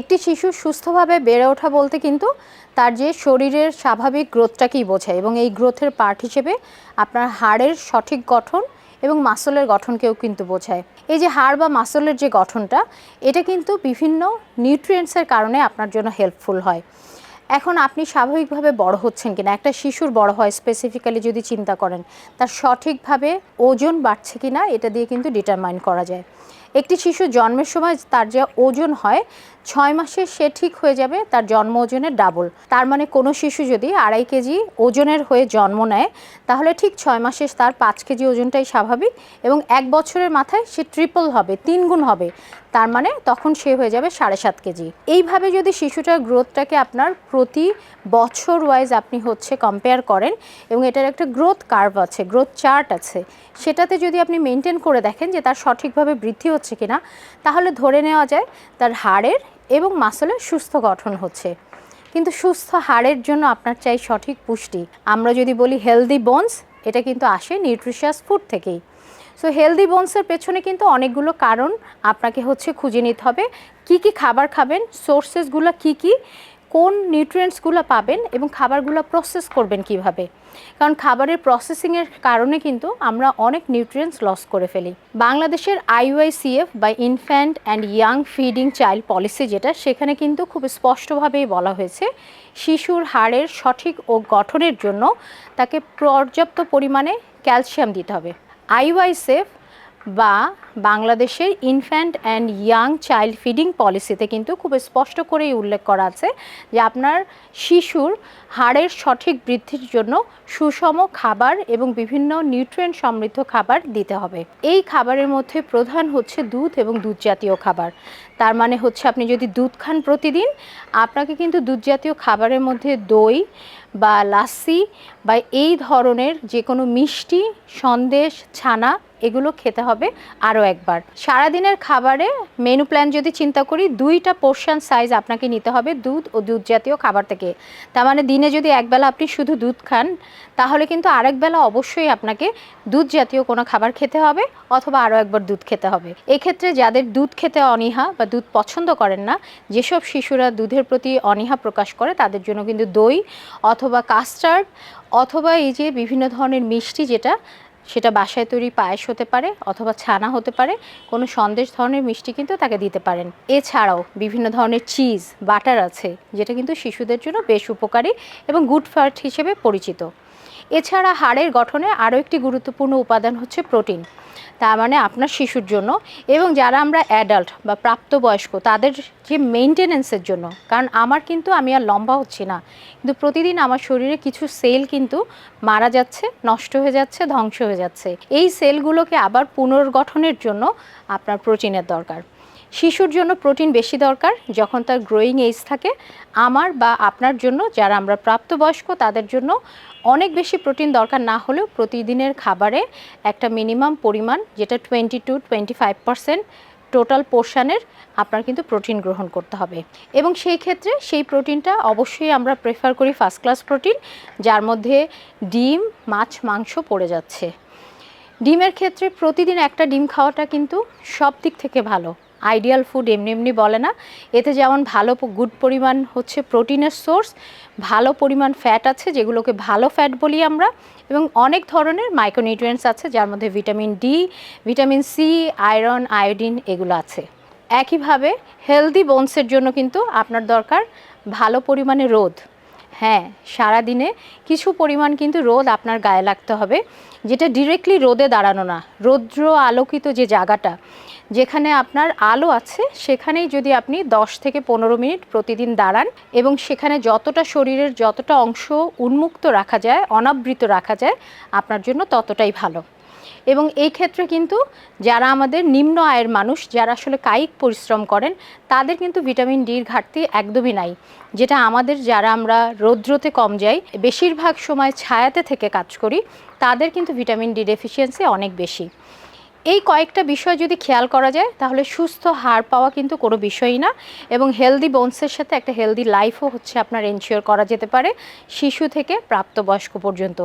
একটি শিশু সুস্থভাবে বেড়ে ওঠা বলতে কিন্তু তার যে শরীরের স্বাভাবিক গ্রোথটাকেই বোঝায় এবং এই গ্রোথের পার্ট হিসেবে আপনার হাড়ের সঠিক গঠন এবং মাসলের গঠনকেও কিন্তু বোঝায়। এই যে হাড় বা মাসলের যে গঠনটা, এটা কিন্তু বিভিন্ন নিউট্রিয়েন্টসের কারণে আপনার জন্য হেল্পফুল হয়। এখন আপনি স্বাভাবিকভাবে বড় হচ্ছেন কিনা, একটা শিশুর বড় হয় স্পেসিফিক্যালি যদি চিন্তা করেন, তার সঠিকভাবে ওজন বাড়ছে কিনা, এটা দিয়ে কিন্তু ডিটারমাইন করা যায়। একটি শিশু জন্মের সময় তার যে ওজন হয় ছয় মাসে সে ঠিক হয়ে যাবে, তার জন্ম ওজনের ডাবল তার মানে কোনো শিশু যদি আড়াই কেজি ওজনের হয়ে জন্ম নেয়, তাহলে ঠিক ছয় মাসে তার পাঁচ কেজি ওজনটাই স্বাভাবিক এবং এক বছরের মাথায় সে ট্রিপল হবে তিন গুণ হবে। তার মানে তখন সে হয়ে যাবে সাড়ে সাত কেজি। এইভাবে যদি শিশুটার গ্রোথটাকে আপনার প্রতি বছর ওয়াইজ আপনি হচ্ছে কম্পেয়ার করেন এবং এটার একটা গ্রোথ কার্ভ আছে গ্রোথ চার্ট আছে, সেটাতে যদি আপনি মেনটেন করে দেখেন যে তার সঠিকভাবে বৃদ্ধি হচ্ছে কিনা, তাহলে ধরে নেওয়া যায় তার হাড়ের এবং মাসলের সুস্থ গঠন হচ্ছে। কিন্তু সুস্থ হাড়ের জন্য আপনার চাই সঠিক পুষ্টি। আমরা যদি বলি হেলদি বোনস এটা কিন্তু আসে নিউট্রিশিয়াস ফুড থেকেই। সো হেলদি বোনসের পেছনে কিন্তু অনেকগুলো কারণ আপনাকে হচ্ছে খুঁজে নিতে হবে। কি কি খাবার খাবেন? সোর্সেসগুলো কি কি? কোন নিউট্রিয়েন্টসগুলো পাবেন এবং খাবারগুলো প্রসেস করবেন কীভাবে? কারণ খাবারের প্রসেসিংয়ের কারণে কিন্তু আমরা অনেক নিউট্রিয়েন্টস লস করে ফেলি। বাংলাদেশের আইওআইসিএফ বা infant and young feeding child policy যেটা, সেখানে কিন্তু খুব স্পষ্টভাবেই বলা হয়েছে, শিশুর হাড়ের সঠিক ও গঠনের জন্য তাকে পর্যাপ্ত পরিমাণে ক্যালসিয়াম দিতে হবে। আইওআইসেফ বা বাংলাদেশের infant and young child feeding পলিসিতে কিন্তু খুব স্পষ্ট করেই উল্লেখ করা আছে যে আপনার শিশুর হাড়ের সঠিক বৃদ্ধির জন্য সুষম খাবার এবং বিভিন্ন নিউট্রিয়েন্ট সমৃদ্ধ খাবার দিতে হবে। এই খাবারের মধ্যে প্রধান হচ্ছে দুধ এবং দুধ জাতীয় খাবার। তার মানে হচ্ছে আপনি যদি দুধ খান প্রতিদিন, আপনাকে কিন্তু দুধ জাতীয় খাবারের মধ্যে দই বা লাসি বা এই ধরনের যে কোনো মিষ্টি, সন্দেশ, ছানা এগুলো খেতে হবে আরও একবার। সারাদিনের খাবারে মেনু প্ল্যান যদি চিন্তা করি, দুইটা পোর্শন সাইজ আপনাকে নিতে হবে দুধ ও দুধ জাতীয় খাবার থেকে। তার মানে দিনে যদি একবেলা আপনি শুধু দুধ খান, তাহলে কিন্তু আরেক বেলা অবশ্যই আপনাকে দুধ জাতীয় কোনো খাবার খেতে হবে অথবা আরও একবার দুধ খেতে হবে। এক্ষেত্রে যাদের দুধ খেতে অনীহা বা দুধ পছন্দ করেন না, যেসব শিশুরা দুধের প্রতি অনীহা প্রকাশ করে, তাদের জন্য কিন্তু দই অথবা কাস্টার্ড অথবা এই যে বিভিন্ন ধরনের মিষ্টি যেটা সেটা বাসায় তৈরি পায়েস হতে পারে অথবা ছানা হতে পারে, কোনো সন্দেশ ধরনের মিষ্টি কিন্তু তাকে দিতে পারেন। এছাড়াও বিভিন্ন ধরনের চিজ বাটার আছে, যেটা কিন্তু শিশুদের জন্য বেশ উপকারী এবং গুড ফ্যাট হিসেবে পরিচিত। এছাড়া হাড়ের গঠনে আরও একটি গুরুত্বপূর্ণ উপাদান হচ্ছে প্রোটিন। তার মানে আপনার শিশুর জন্য এবং যারা আমরা অ্যাডাল্ট বা প্রাপ্তবয়স্ক, তাদের যে মেনটেনেন্সের জন্য। কারণ আমার কিন্তু আমি আর লম্বা হচ্ছি না। কিন্তু প্রতিদিন আমার শরীরে কিছু সেল কিন্তু মারা যাচ্ছে, নষ্ট হয়ে যাচ্ছে, ধ্বংস হয়ে যাচ্ছে। এই সেলগুলোকে আবার পুনর্গঠনের জন্য আপনার প্রোটিনের দরকার। শিশুর জন্য প্রোটিন বেশি দরকার, যখন তার গ্রোয়িং এজ থাকে। আমার বা আপনার জন্য, যারা আমরা প্রাপ্তবয়স্ক, তাদের জন্য অনেক বেশি প্রোটিন দরকার না হলেও প্রতিদিনের খাবারে একটা মিনিমাম পরিমাণ, যেটা twenty two twenty five percent total পোর্শনের আপনার কিন্তু প্রোটিন গ্রহণ করতে হবে। এবং সেই ক্ষেত্রে সেই প্রোটিনটা অবশ্যই আমরা প্রেফার করি ফার্স্ট ক্লাস প্রোটিন যার মধ্যে ডিম, মাছ, মাংস পড়ে যাচ্ছে। ডিমের ক্ষেত্রে প্রতিদিন একটা ডিম খাওয়াটা কিন্তু সব দিক থেকে ভালো। আইডিয়াল ফুড এমনি এমনি বলে না। এতে যেমন ভালো গুড পরিমাণ হচ্ছে প্রোটিনের সোর্স, ভালো পরিমাণ ফ্যাট আছে, যেগুলোকে ভালো ফ্যাট বলি আমরা, এবং অনেক ধরনের মাইক্রোনিউট্রিয়েন্টস আছে, যার মধ্যে vitamin D, vitamin C, iron, iodine এগুলো আছে। একইভাবে হেলদি বোনসের জন্য কিন্তু আপনার দরকার ভালো পরিমাণে রোদ। হ্যাঁ সারাদিনে কিছু পরিমাণ কিন্তু রোদ আপনার গায়ে লাগতে হবে, যেটা ডিরেক্টলি রোদে দাঁড়ানো না। রৌদ্র আলোকিত যে জায়গাটা যেখানে আপনার আলো আছে, সেখানেই যদি আপনি 10 থেকে পনেরো মিনিট প্রতিদিন দাঁড়ান এবং সেখানে যতটা শরীরের যতটা অংশ উন্মুক্ত রাখা যায়, অনাবৃত রাখা যায়, আপনার জন্য ততটাই ভালো। এবং এই ক্ষেত্রে কিন্তু যারা আমাদের নিম্ন আয়ের মানুষ, যারা আসলে কায়িক পরিশ্রম করেন, তাদের কিন্তু ভিটামিন ডির ঘাটতি একদমই নাই। যেটা আমাদের যারা আমরা রৌদ্রতে কম যাই, বেশিরভাগ সময় ছায়াতে থেকে কাজ করি, তাদের কিন্তু ভিটামিন ডি ডেফিসিয়েন্সি অনেক বেশি। এই কয়েকটা বিষয় যদি খেয়াল করা যায়, তাহলে সুস্থ হাড় পাওয়া কিন্তু কোনো বিষয়ই না এবং হেলদি বোনসের সাথে একটা হেলদি লাইফও হচ্ছে আপনার এনশিওর করা যেতে পারে শিশু থেকে প্রাপ্তবয়স্ক পর্যন্ত।